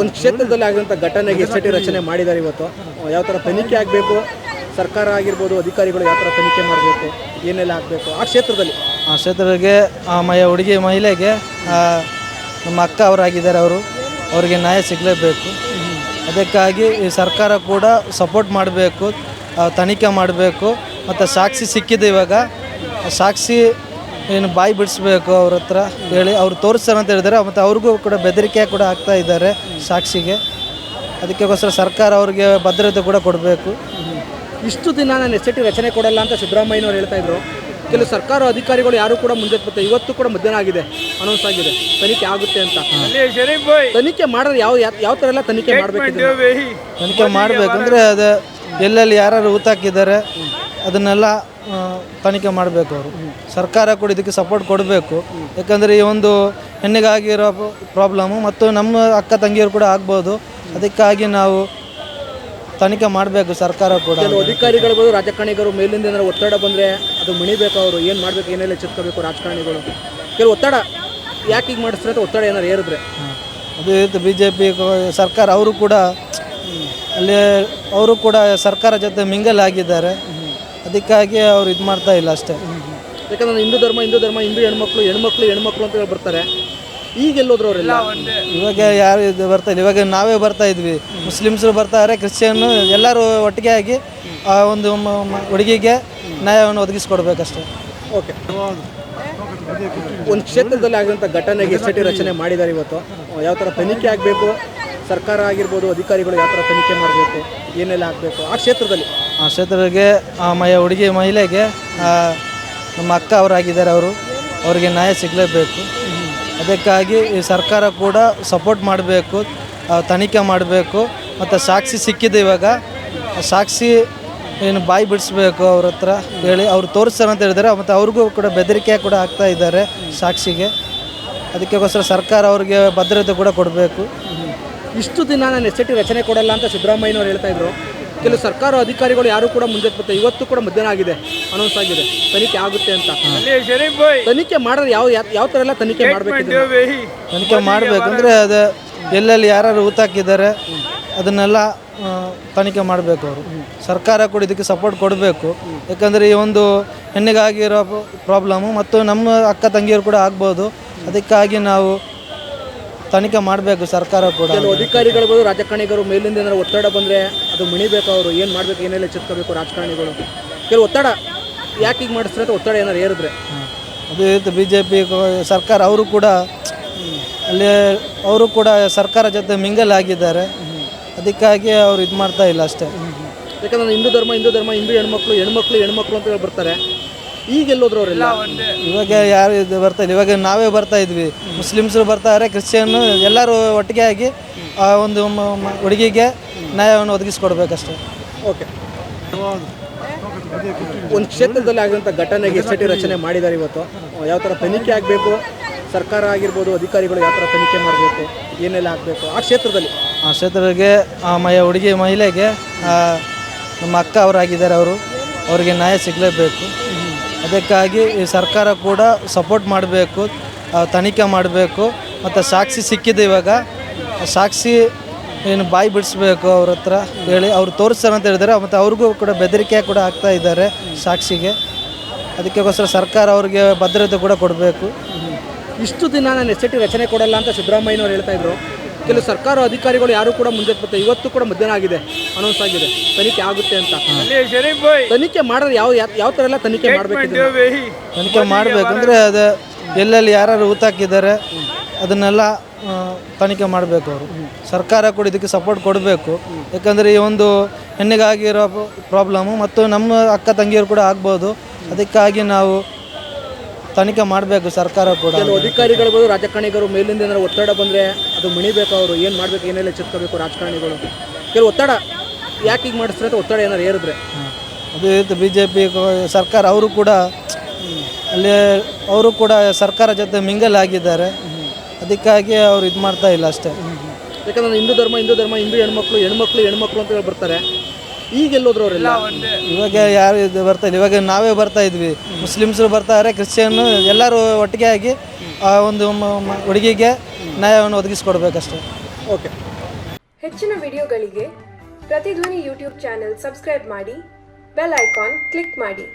ಒಂದು ಕ್ಷೇತ್ರದಲ್ಲಿ ಆಗಿರುವಂಥ ಘಟನೆಗೆ ಎಸ್ಐಟಿ ರಚನೆ ಮಾಡಿದ್ದಾರೆ ಇವತ್ತು. ಯಾವ ಥರ ತನಿಖೆ ಆಗಬೇಕು? ಸರ್ಕಾರ ಆಗಿರ್ಬೋದು, ಅಧಿಕಾರಿಗಳು ಯಾವ ಥರ ತನಿಖೆ ಮಾಡಬೇಕು? ಏನೆಲ್ಲ ಆಗಬೇಕು? ಆ ಕ್ಷೇತ್ರದಲ್ಲಿ. ಆ ಕ್ಷೇತ್ರಕ್ಕೆ ಆ ಮಯ, ಹುಡುಗಿ ಮಹಿಳೆಗೆ ನಮ್ಮ ಅಕ್ಕ ಅವರಾಗಿದ್ದಾರೆ ಅವರು. ಅವರಿಗೆ ನ್ಯಾಯ ಸಿಗಲೇಬೇಕು. ಅದಕ್ಕಾಗಿ ಈ ಸರ್ಕಾರ ಕೂಡ ಸಪೋರ್ಟ್ ಮಾಡಬೇಕು ತನಿಖೆ ಮಾಡಬೇಕು. ಮತ್ತು ಸಾಕ್ಷಿ ಸಿಕ್ಕಿದೆ ಇವಾಗ. ಸಾಕ್ಷಿ ಏನು ಬಾಯಿ ಬಿಡಿಸ್ಬೇಕು ಅವ್ರ ಹತ್ರ ಹೇಳಿ ಅವ್ರು ತೋರಿಸ್ತಾರೆ ಅಂತ ಹೇಳಿದ್ದಾರೆ. ಮತ್ತು ಅವ್ರಿಗೂ ಕೂಡ ಬೆದರಿಕೆ ಕೂಡ ಆಗ್ತಾ ಇದ್ದಾರೆ ಸಾಕ್ಷಿಗೆ. ಅದಕ್ಕೋಸ್ಕರ ಸರ್ಕಾರ ಅವ್ರಿಗೆ ಭದ್ರತೆ ಕೂಡ ಕೊಡಬೇಕು. ಇಷ್ಟು ದಿನ ನಾನು ಎಸ್ ಟಿ ರಚನೆ ಕೊಡಲ್ಲ ಅಂತ ಸಿದ್ದರಾಮಯ್ಯನವ್ರು ಹೇಳ್ತಾ ಇದ್ರು. ಕೆಲವು ಸರ್ಕಾರ ಅಧಿಕಾರಿಗಳು ಯಾರು ಕೂಡ ಮುಂದೆ ಬರ್ತಾರೆ ಇವತ್ತು ಕೂಡ ಮಧ್ಯಾಹ್ನ ಆಗಿದೆ. ಅನೌನ್ಸ್ ಆಗಿದೆ. ತನಿಖೆ ಆಗುತ್ತೆ ಅಂತ. ತನಿಖೆ ಮಾಡಿದ್ರೆ ಯಾವ ಯಾವ- ಯಾವ ಥರ ಎಲ್ಲ ತನಿಖೆ ಮಾಡಬೇಕು ತನಿಖೆ ಮಾಡಬೇಕಂದ್ರೆ ಅದು ಎಲ್ಲೆಲ್ಲಿ ಯಾರು ಊತಾಕಿದ್ದಾರೆ ಅದನ್ನೆಲ್ಲ ತನಿಖೆ ಮಾಡಬೇಕು ಅವರು. ಸರ್ಕಾರ ಕೂಡ ಇದಕ್ಕೆ ಸಪೋರ್ಟ್ ಕೊಡಬೇಕು. ಯಾಕಂದರೆ ಈ ಒಂದು ಹೆಣ್ಣಿಗಾಗಿರೋ ಪ್ರಾಬ್ಲಮ್ಮು ಮತ್ತು ನಮ್ಮ ಅಕ್ಕ ತಂಗಿಯರು ಕೂಡ ಆಗ್ಬೋದು. ಅದಕ್ಕಾಗಿ ನಾವು ತನಿಖೆ ಮಾಡಬೇಕು ಸರ್ಕಾರ ಕೂಡ. ಕೆಲವು ಅಧಿಕಾರಿಗಳು ರಾಜಕಾರಣಿಗಳು ಮೇಲಿಂದ ಏನಾದ್ರು ಒತ್ತಡ ಬಂದರೆ ಅದು ಮಣಿಬೇಕು ಅವರು. ಏನು ಮಾಡಬೇಕು ಏನೆಲ್ಲ ಎಚ್ಚೆತ್ಕೋಬೇಕು ರಾಜಕಾರಣಿಗಳು? ಕೆಲವು ಒತ್ತಡ ಯಾಕೆ ಈಗ ಮಾಡಿಸ್ತಾರೆ ಅಥವಾ ಒತ್ತಡ ಏನಾರು ಏರಿದ್ರೆ? ಅದು ಇರುತ್ತೆ ಬಿ ಜೆ ಪಿ ಸರ್ಕಾರ ಅವರು ಕೂಡ ಅಲ್ಲಿ ಅವರು ಕೂಡ ಸರ್ಕಾರ ಜೊತೆ ಮಿಂಗಲ್ ಆಗಿದ್ದಾರೆ. ಅದಕ್ಕಾಗಿ ಅವ್ರು ಇದು ಮಾಡ್ತಾ ಇಲ್ಲ ಅಷ್ಟೇ. ಯಾಕಂದ್ರೆ ಹಿಂದೂ ಧರ್ಮ ಹಿಂದೂ ಧರ್ಮ ಹಿಂದೂ ಹೆಣ್ಮಕ್ಳು ಹೆಣ್ಮಕ್ಳು ಹೆಣ್ಮಕ್ಳು ಅಂತ ಹೇಳಿ ಬರ್ತಾರೆ. ಈಗ ಎಲ್ಲೋದ್ರು ಅವರೆಲ್ಲ ಇವಾಗ ಯಾರು ಇದು ಬರ್ತಾ ಇಲ್ಲ. ಇವಾಗ ನಾವೇ ಬರ್ತಾ ಇದ್ವಿ. ಮುಸ್ಲಿಮ್ಸರು ಬರ್ತಾರೆ ಕ್ರಿಶ್ಚಿಯನ್ನು ಎಲ್ಲರೂ ಒಟ್ಟಿಗೆ ಆಗಿ ಆ ಒಂದು ಮ- ಮ- ಹುಡುಗಿಗೆ ನ್ಯಾಯವನ್ನು ಒದಗಿಸ್ಕೊಡ್ಬೇಕಷ್ಟೇ. ಓಕೆ. ಒಂದು ಕ್ಷೇತ್ರದಲ್ಲಿ ಆಗಿರುವಂಥ ಘಟನೆಗೆ ಎಸ್ ಟಿ ರಚನೆ ಮಾಡಿದ್ದಾರೆ ಇವತ್ತು. ಯಾವ ಥರ ತನಿಖೆ ಆಗಬೇಕು? ಸರ್ಕಾರ ಆಗಿರ್ಬೋದು, ಅಧಿಕಾರಿಗಳು ಯಾವ ಥರ ತನಿಖೆ ಮಾಡಬೇಕು, ಏನೆಲ್ಲ ಆಗಬೇಕು ಆ ಕ್ಷೇತ್ರದಲ್ಲಿ? ಆ ಕ್ಷೇತ್ರಕ್ಕೆ, ಆ ಮಯ, ಹುಡುಗಿ ಮಹಿಳೆಗೆ ನಮ್ಮ ಅಕ್ಕ ಅವರಾಗಿದ್ದಾರೆ ಅವರು, ಅವರಿಗೆ ನ್ಯಾಯ ಸಿಗಲೇಬೇಕು. ಅದಕ್ಕಾಗಿ ಈ ಸರ್ಕಾರ ಕೂಡ ಸಪೋರ್ಟ್ ಮಾಡಬೇಕು ತನಿಖೆ ಮಾಡಬೇಕು, ಮತ್ತು ಸಾಕ್ಷಿ ಸಿಕ್ಕಿದೆ ಇವಾಗ. ಸಾಕ್ಷಿ ಏನು ಬಾಯಿ ಬಿಡಿಸ್ಬೇಕು ಅವ್ರ ಹತ್ರ ಹೇಳಿ, ಅವ್ರು ತೋರಿಸ್ತಾರೆ ಅಂತ ಹೇಳಿದ್ದಾರೆ, ಮತ್ತು ಅವ್ರಿಗೂ ಕೂಡ ಬೆದರಿಕೆ ಕೂಡ ಆಗ್ತಾ ಇದ್ದಾರೆ ಸಾಕ್ಷಿಗೆ. ಅದಕ್ಕೋಸ್ಕರ ಸರ್ಕಾರ ಅವ್ರಿಗೆ ಭದ್ರತೆ ಕೂಡ ಕೊಡಬೇಕು. ಇಷ್ಟು ದಿನ ನಾನು ಎಸ್ ಟಿ ರಚನೆ ಕೊಡಲ್ಲ ಅಂತ ಸಿದ್ದರಾಮಯ್ಯನವ್ರು ಹೇಳ್ತಾ ಇದ್ರು. ಕೆಲವು ಸರ್ಕಾರ ಅಧಿಕಾರಿಗಳು ಯಾರು ಕೂಡ ಮುಂದೆ ಬರ್ತಾರೆ ಇವತ್ತು ಕೂಡ ಮಧ್ಯಾಹ್ನ ಆಗಿದೆ ಅನೌನ್ಸ್ ಆಗಿದೆ. ತನಿಖೆ ಆಗುತ್ತೆ ಅಂತ. ತನಿಖೆ ಮಾಡಿದ್ರೆ ಯಾವ ಯಾವ- ಯಾವ ಥರ ಎಲ್ಲ ತನಿಖೆ ಮಾಡಬೇಕು ತನಿಖೆ ಮಾಡಬೇಕಂದ್ರೆ ಅದು ಎಲ್ಲೆಲ್ಲಿ ಯಾರು ಊತಾಕಿದ್ದಾರೆ ಅದನ್ನೆಲ್ಲ ತನಿಖೆ ಮಾಡಬೇಕು ಅವರು. ಸರ್ಕಾರ ಕೂಡ ಇದಕ್ಕೆ ಸಪೋರ್ಟ್ ಕೊಡಬೇಕು. ಯಾಕಂದರೆ ಈ ಒಂದು ಹೆಣ್ಣಿಗಾಗಿರೋ ಪ್ರಾಬ್ಲಮ್ಮು ಮತ್ತು ನಮ್ಮ ಅಕ್ಕ ತಂಗಿಯರು ಕೂಡ ಆಗ್ಬೋದು. ಅದಕ್ಕಾಗಿ ನಾವು ತನಿಖೆ ಮಾಡಬೇಕು ಸರ್ಕಾರ ಕೂಡ. ಕೆಲವು ಅಧಿಕಾರಿಗಳು ರಾಜಕಾರಣಿಗಳು ಮೇಲಿಂದ ಏನಾದ್ರು ಒತ್ತಡ ಬಂದರೆ ಅದು ಮಣಿಬೇಕು ಅವರು ಏನು ಮಾಡಬೇಕು ಏನೆಲ್ಲ ಎಚ್ಚೆತ್ಕೋಬೇಕು ರಾಜಕಾರಣಿಗಳು? ಕೆಲವು ಒತ್ತಡ ಯಾಕೆ ಈಗ ಮಾಡಿಸ್ತಾರೆ ಅಂತ ಒತ್ತಡ ಏನಾರು ಏರಿದ್ರೆ? ಅದು ಇದು ಬಿ ಜೆ ಪಿ ಸರ್ಕಾರ ಅವರು ಕೂಡ ಅಲ್ಲಿ ಅವರು ಕೂಡ ಸರ್ಕಾರ ಜೊತೆ ಮಿಂಗಲ್ ಆಗಿದ್ದಾರೆ. ಅದಕ್ಕಾಗಿ ಅವ್ರು ಇದು ಮಾಡ್ತಾ ಇಲ್ಲ ಅಷ್ಟೇ. ಯಾಕಂದ್ರೆ ಹಿಂದೂ ಧರ್ಮ ಹಿಂದೂ ಧರ್ಮ ಹಿಂದೂ ಹೆಣ್ಮಕ್ಳು ಹೆಣ್ಮಕ್ಳು ಹೆಣ್ಮಕ್ಳು ಅಂತ ಹೇಳಿ ಬರ್ತಾರೆ ಈಗ ಎಲ್ಲೋದ್ರು ಅವರೆಲ್ಲ ಇವಾಗ ಯಾರು ಇದು ಬರ್ತಾ ಇಲ್ಲ. ಇವಾಗ ನಾವೇ ಬರ್ತಾ ಇದ್ವಿ. ಮುಸ್ಲಿಮ್ಸರು ಬರ್ತಾರೆ ಕ್ರಿಶ್ಚಿಯನ್ನು ಎಲ್ಲರೂ ಒಟ್ಟಿಗೆ ಆಗಿ ಆ ಒಂದು ಮ- ಮ- ಹುಡುಗಿಗೆ ನ್ಯಾಯವನ್ನು ಒದಗಿಸ್ಕೊಡ್ಬೇಕಷ್ಟೇ. ಓಕೆ. ಒಂದು ಕ್ಷೇತ್ರದಲ್ಲಿ ಆಗಿರುವಂಥ ಘಟನೆಗೆ ಎಸ್ ರಚನೆ ಮಾಡಿದ್ದಾರೆ ಇವತ್ತು. ಯಾವ ಥರ ತನಿಖೆ ಆಗಬೇಕು? ಸರ್ಕಾರ ಆಗಿರ್ಬೋದು ಅಧಿಕಾರಿಗಳು ಯಾವ ಥರ ತನಿಖೆ ಮಾಡಬೇಕು? ಏನೆಲ್ಲ ಆಗಬೇಕು? ಆ ಕ್ಷೇತ್ರದಲ್ಲಿ? ಆ ಕ್ಷೇತ್ರಕ್ಕೆ ಆ ಮಯ ಹುಡುಗಿ ಮಹಿಳೆಗೆ ಆ, ನಮ್ಮ ಅಕ್ಕ ಅವರಾಗಿದ್ದಾರೆ ಅವರು. ಅವರಿಗೆ ನ್ಯಾಯ ಸಿಗಲೇಬೇಕು. ಅದಕ್ಕಾಗಿ ಈ ಸರ್ಕಾರ ಕೂಡ ಸಪೋರ್ಟ್ ಮಾಡಬೇಕು ತನಿಖೆ ಮಾಡಬೇಕು. ಮತ್ತು ಸಾಕ್ಷಿ ಸಿಕ್ಕಿದೆ ಇವಾಗ. ಸಾಕ್ಷಿ ಏನು ಬಾಯಿ ಬಿಡಿಸ್ಬೇಕು ಅವ್ರ ಹತ್ರ ಹೇಳಿ ಅವ್ರು ತೋರಿಸ್ತಾರೆ ಅಂತ ಹೇಳಿದ್ದಾರೆ. ಮತ್ತು ಅವ್ರಿಗೂ ಕೂಡ ಬೆದರಿಕೆ ಕೂಡ ಆಗ್ತಾ ಇದ್ದಾರೆ ಸಾಕ್ಷಿಗೆ. ಅದಕ್ಕೋಸ್ಕರ ಸರ್ಕಾರ ಅವ್ರಿಗೆ ಭದ್ರತೆ ಕೂಡ ಕೊಡಬೇಕು. ಇಷ್ಟು ದಿನ ನಾನು ಎಸ್ ರಚನೆ ಕೊಡಲ್ಲ ಅಂತ ಸಿದ್ದರಾಮಯ್ಯನವ್ರು ಹೇಳ್ತಾ ಇದ್ರು. ಕೆಲವು ಸರ್ಕಾರ ಅಧಿಕಾರಿಗಳು ಯಾರು ಕೂಡ ಮುಂದೆ ಬರ್ತಾರೆ ಇವತ್ತು ಕೂಡ ಮಧ್ಯಾಹ್ನ ಆಗಿದೆ ಅನೌನ್ಸ್ ಆಗಿದೆ. ತನಿಖೆ ಆಗುತ್ತೆ ಅಂತ. ತನಿಖೆ ಮಾಡಿದ್ರೆ ಯಾವ ಯಾವ- ಯಾವ ಥರ ಎಲ್ಲ ತನಿಖೆ ಮಾಡಬೇಕು ತನಿಖೆ ಮಾಡಬೇಕಂದ್ರೆ ಅದು ಎಲ್ಲೆಲ್ಲಿ ಯಾರು ಊತಾಕಿದ್ದಾರೆ ಅದನ್ನೆಲ್ಲ ತನಿಖೆ ಮಾಡಬೇಕು ಅವರು. ಸರ್ಕಾರ ಕೂಡ ಇದಕ್ಕೆ ಸಪೋರ್ಟ್ ಕೊಡಬೇಕು. ಯಾಕಂದರೆ ಈ ಒಂದು ಹೆಣ್ಣಿಗಾಗಿರೋ ಪ್ರಾಬ್ಲಮ್ಮು ಮತ್ತು ನಮ್ಮ ಅಕ್ಕ ತಂಗಿಯರು ಕೂಡ ಆಗ್ಬೋದು. ಅದಕ್ಕಾಗಿ ನಾವು ತನಿಖೆ ಮಾಡಬೇಕು ಸರ್ಕಾರ ಕೂಡ. ಅಧಿಕಾರಿಗಳು ರಾಜಕಾರಣಿಗಳು ಮೇಲಿಂದ ಏನಾದ್ರು ಒತ್ತಡ ಬಂದರೆ ಅದು ಮಣಿಬೇಕು ಅವರು? ಏನು ಮಾಡಬೇಕು? ಏನೆಲ್ಲ ಎಚ್ಚೆತ್ಕೋಬೇಕು ರಾಜಕಾರಣಿಗಳು? ಕೆಲವು ಒತ್ತಡ ಯಾಕೆ ಈಗ ಮಾಡಿಸ್ತಾರೆ ಅಂತ ಒತ್ತಡ ಏನಾರು ಏರಿದ್ರೆ ಅದು ಇತ್ತು ಬಿ ಜೆ ಪಿ ಸರ್ಕಾರ ಅವರು ಕೂಡ ಅಲ್ಲಿ ಅವರು ಕೂಡ ಸರ್ಕಾರ ಜೊತೆ ಮಿಂಗಲ್ ಆಗಿದ್ದಾರೆ. ಅದಕ್ಕಾಗಿ ಅವ್ರು ಇದು ಮಾಡ್ತಾ ಇಲ್ಲ ಅಷ್ಟೇ. ಯಾಕಂದ್ರೆ ಹಿಂದೂ ಧರ್ಮ ಹಿಂದೂ ಧರ್ಮ ಹಿಂದೂ ಹೆಣ್ಮಕ್ಳು ಹೆಣ್ಮಕ್ಳು ಹೆಣ್ಮಕ್ಳು ಅಂತ ಹೇಳಿ ಬರ್ತಾರೆ. ಈಗೆಲ್ಲೋದ್ರು ಅವರೆಲ್ಲ ಇವಾಗ ಯಾರು ಇದು ಬರ್ತಾ ಇಲ್ಲ. ಇವಾಗ ನಾವೇ ಬರ್ತಾ ಇದ್ವಿ. ಮುಸ್ಲಿಮ್ಸರು ಬರ್ತಾರೆ ಕ್ರಿಶ್ಚಿಯನ್ನು ಎಲ್ಲರೂ ಒಟ್ಟಿಗೆ ಆಗಿ ಆ ಒಂದು ಮ- ಹುಡುಗಿಗೆ ನ್ಯಾಯವನ್ನು ಒದಗಿಸಿಕೊಡ್ಬೇಕಷ್ಟೇ. ಓಕೆ. ಹೆಚ್ಚಿನ ವಿಡಿಯೋಗಳಿಗೆ ಪ್ರತಿಧ್ವನಿ ಯೂಟ್ಯೂಬ್ ಚಾನೆಲ್ ಸಬ್ಸ್ಕ್ರೈಬ್ ಮಾಡಿ ಬೆಲ್ ಐಕಾನ್ ಕ್ಲಿಕ್ ಮಾಡಿ.